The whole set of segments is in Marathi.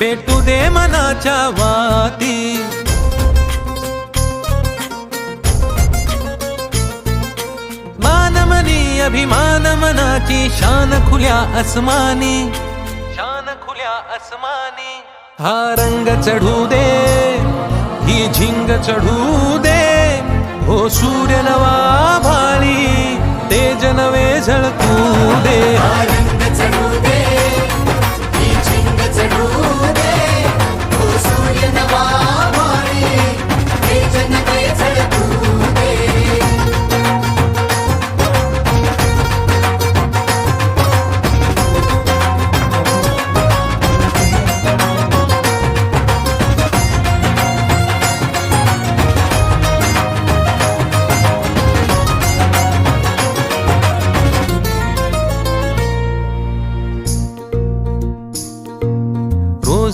पेटू दे मनाच्या वाती. मानमनी अभिमान मनाची शान खुल्या अस्मानी शान खुल्या अस्मानी हा रंग चढू दे ही झिंग चढू दे. हो सूर्य नवा भाळी तेज नवे झळकू दे.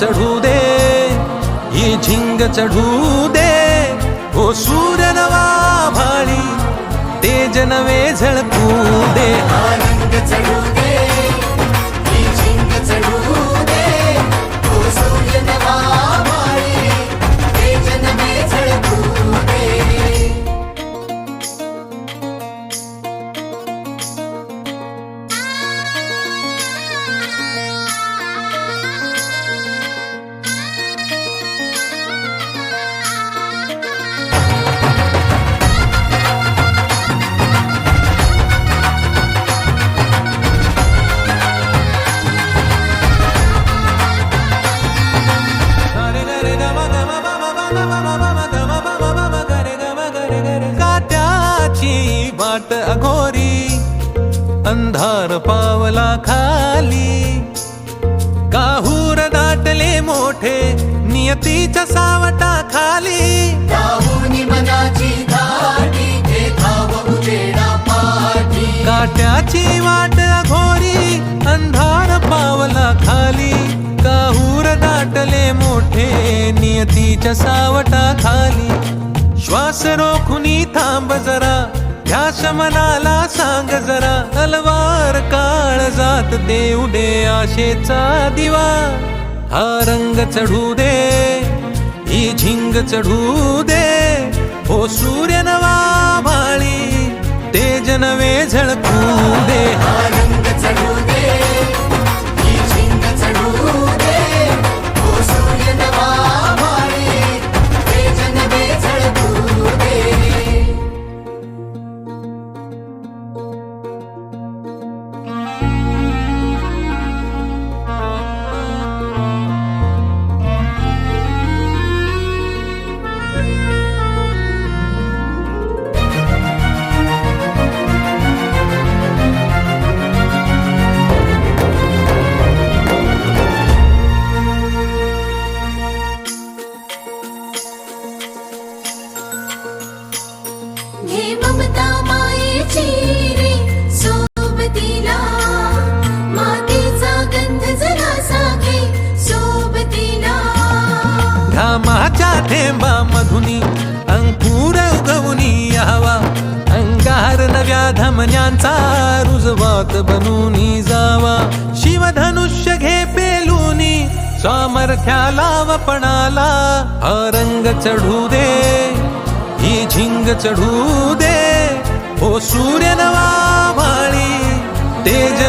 चढू दे ही झिंग चढू दे. हो सूर्य नवा भाळी तेज नवे झळकू दे. काट्याची वाट अघोरी अंधार पावला खाली. काहूर दाटले मोठे नियतीच्या सावटा खाली. काट्याची वाट अघोरी अंधार पावला खाली. काहूर दाटले मोठे नियतीच्या सावटा खाली. श्वास रोखुनी थांब जरा. ध्यास मनाला सांग जरा. तलवार काळ जात देऊ दे आशेचा दिवा. हा रंग चढू दे ही झिंग चढू दे. हो सूर्य नवा सामर्थ्याला वपणाला हा रंग चढू दे ही झिंग चढू दे. हो सूर्य नवा माळी तेज